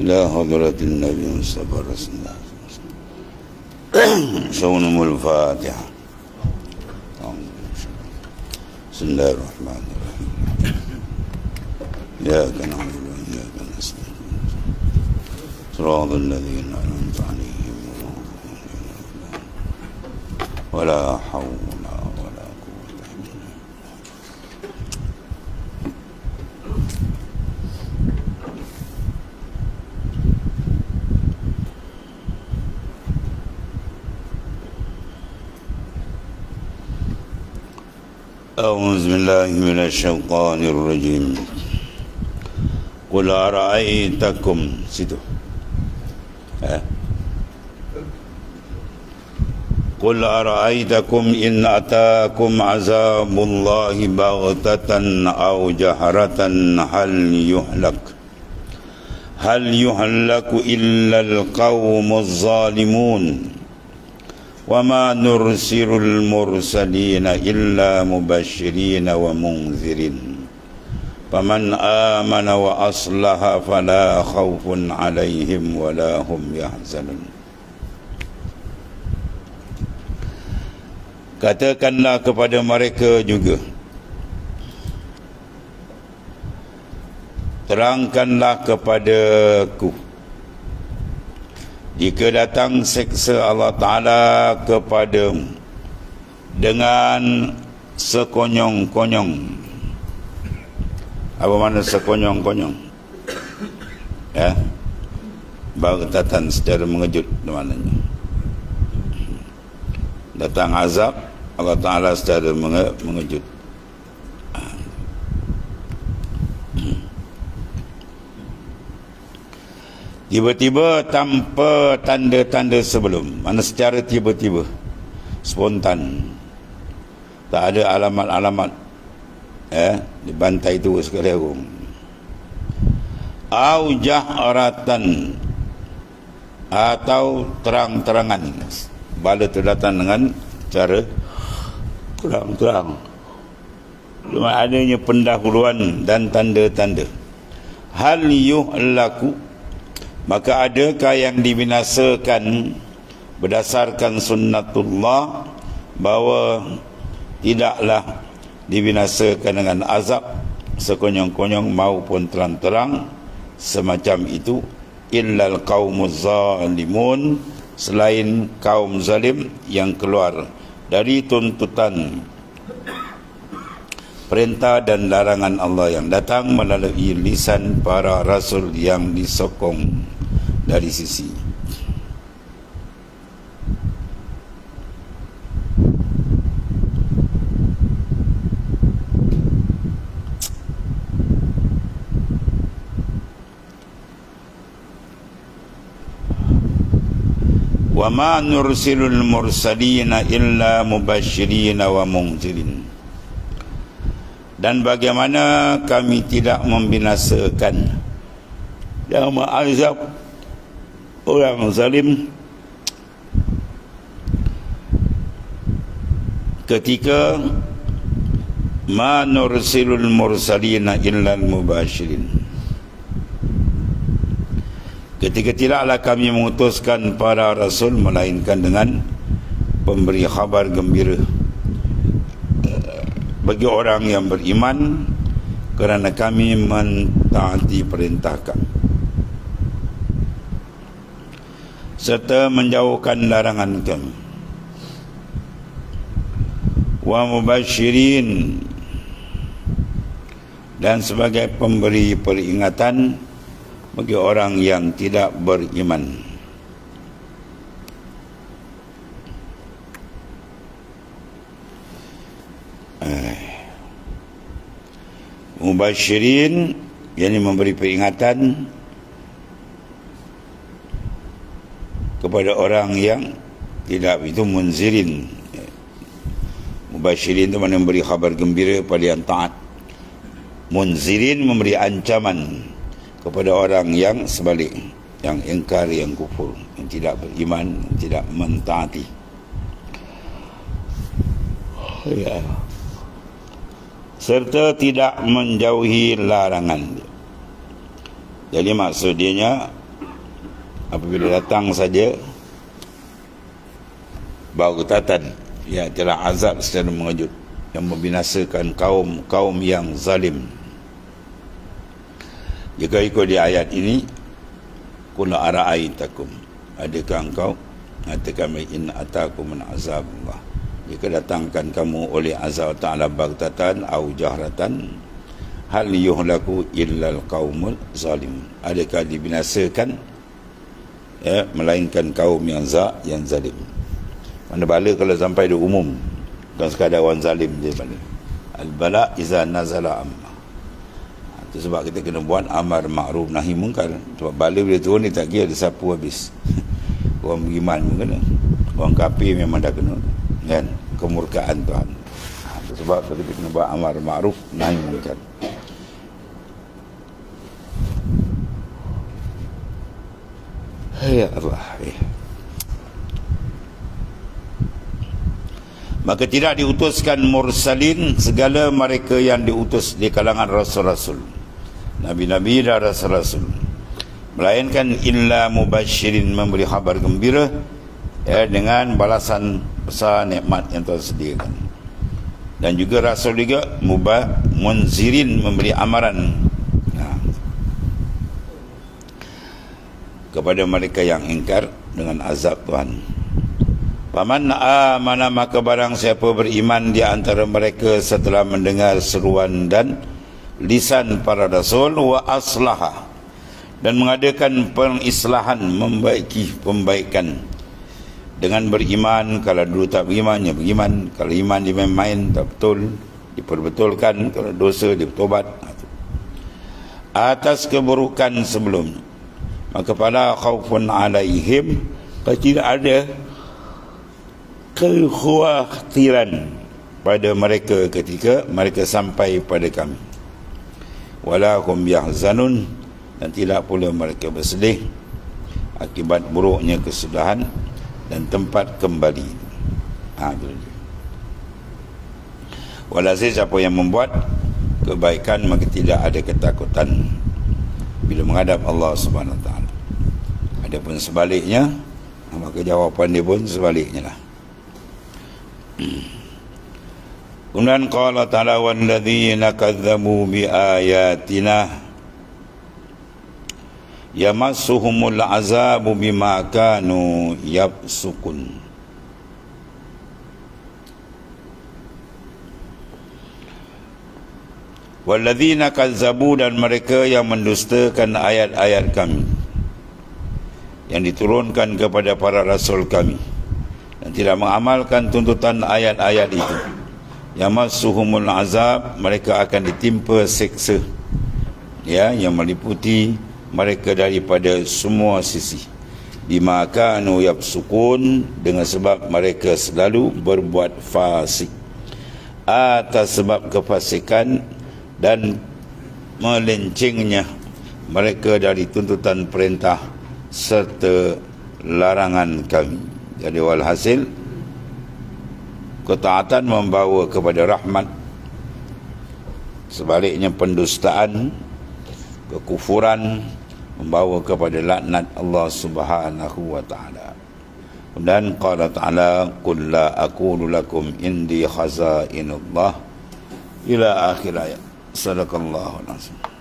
إلى حضرة النبي مصطفى رسول الله. شونم الفاتحة. بسم الله الرحمن الرحيم. إياك نعبد وإياك نستعين. صراط الذين أنعمت عليهم ولا حول ولا قوة إلا بالله أعوذ بالله من الشيطان الرجيم. قل أرأيتكم؟ eh? قل أرأيتكم إن أتاكم عذاب الله بغتة أو جهرة؟ هل يهلك؟ هل يهلك إلا القوم الظالمون؟ وما نرسل المرسلين إلا مبشرين ومنذرين فمن آمن وأصلح فلا خوف عليهم ولا هم يحزنون Katakanlah kepada mereka juga Terangkanlah kepadaku jika datang seksa Allah Ta'ala kepadamu dengan sekonyong-konyong. Apa mana sekonyong-konyong? Ya? Bagtatan secara mengejut maknanya. Datang azab Allah Ta'ala secara menge mengejut Tiba-tiba tanpa tanda-tanda sebelum. Mana secara tiba-tiba. Spontan. Tak ada alamat-alamat. Eh, Di bantai tu sekali aku. Au jahratan. Atau terang-terangan. Bala tu datang dengan cara Terang-terang. Cuma adanya pendahuluan dan tanda-tanda. Hal yuhlaku Maka adakah yang dibinasakan berdasarkan sunnatullah bahawa tidaklah dibinasakan dengan azab sekonyong-konyong maupun terang-terang semacam itu? Illal qaumuz zalimun selain kaum zalim yang keluar dari tuntutan perintah dan larangan Allah yang datang melalui lisan para rasul yang disokong dari sisi wa ma nursilul mursalina illa mubashirin wa munzirin dan bagaimana kami tidak membinasakan. Dan mengazab orang zalim. Ketika ma nursilul mursalina illa mubashirin. Ketika tidaklah kami mengutuskan para rasul melainkan dengan pemberi khabar gembira. Bagi orang yang beriman kerana kami mentaati perintah kami serta menjauhkan larangan kami wa mubashirin. Dan sebagai pemberi peringatan bagi orang yang tidak beriman. Mubashirin yakni memberi peringatan kepada orang yang tidak itu munzirin. Mubashirin itu mana memberi khabar gembira kepada yang taat. Munzirin memberi ancaman kepada orang yang sebalik yang ingkar yang kufur yang tidak beriman yang tidak mentaati. Ya. Serta tidak menjauhi larangan. Jadi maksudnya apabila datang saja bau ketatan. Ya telah azab secara mengejut. Yang membinasakan kaum kaum yang zalim. Jika ikut di ayat ini kuna ara'aitakum adakah engkau mengatakan in atakum min azabullah jika datangkan kamu oleh azab ta'ala bagtatan au jahratan hal yuhlaku illa alqaumul zalim adakah dibinasakan ya melainkan kaum yang za yang zalim mana bala kalau sampai di umum bukan sekadar orang zalim je bala al bala iza nazala amma itu sebab kita kena buat amar ma'ruf nahi mungkar. Sebab bala bila turun ni tak kira ada sapu habis. Orang beriman pun kena. Orang kafir memang dah kena. Kan? Kemurkaan Tuhan. Ha, sebab kita kena buat amar ma'ruf nahi mungkar. Ya Allah. Ya. Maka tidak diutuskan mursalin segala mereka yang diutus di kalangan rasul-rasul. Nabi-Nabi dan Rasul-Rasul Melainkan illa mubashirin memberi khabar gembira ya, Dengan balasan besar nikmat yang telah sediakan Dan juga Rasul juga mubah munzirin memberi amaran ya, Kepada mereka yang ingkar dengan azab Tuhan. Paman amana maka barang siapa beriman di antara mereka setelah mendengar seruan dan lisan para rasul wa aslaha dan mengadakan pengislahan membaiki pembaikan. Dengan beriman kalau dulu tak beriman ya beriman. Kalau iman dia main tak betul diperbetulkan. Kalau dosa dia bertobat. Atas keburukan sebelum maka pada khaufun alaihim tidak ada kekhawatiran pada mereka ketika mereka sampai pada kami. Wala hum yahzanun dan tidak pula mereka bersedih akibat buruknya kesudahan dan tempat kembali. Ha itu dia. Walhasil siapa yang membuat kebaikan maka tidak ada ketakutan. Bila menghadap Allah Subhanahu taala adapun sebaliknya. Maka jawapan dia pun sebaliknya lah. Kemudian qala ta'ala walladzina kadzabu bi ayatina yamassuhumul azabu bima kanu yafsukun. Walladzina kazzabu dan mereka yang mendustakan ayat-ayat kami yang diturunkan kepada para rasul kami. Dan tidak mengamalkan tuntutan ayat-ayat itu. Yamassuhumul azab mereka akan ditimpa seksa. Ya yang meliputi mereka daripada semua sisi. Bima kanu yafsukun dengan sebab mereka selalu berbuat fasik. Atas sebab kefasikan dan melencengnya mereka dari tuntutan perintah serta larangan kami. Jadi walhasil ketaatan membawa kepada rahmat sebaliknya pendustaan kekufuran membawa kepada laknat Allah Subhanahu wa taala. Dan qala ta'ala qul la aqulu lakum indi khazainullah ila akhir ayat. Sadaqallahu alazim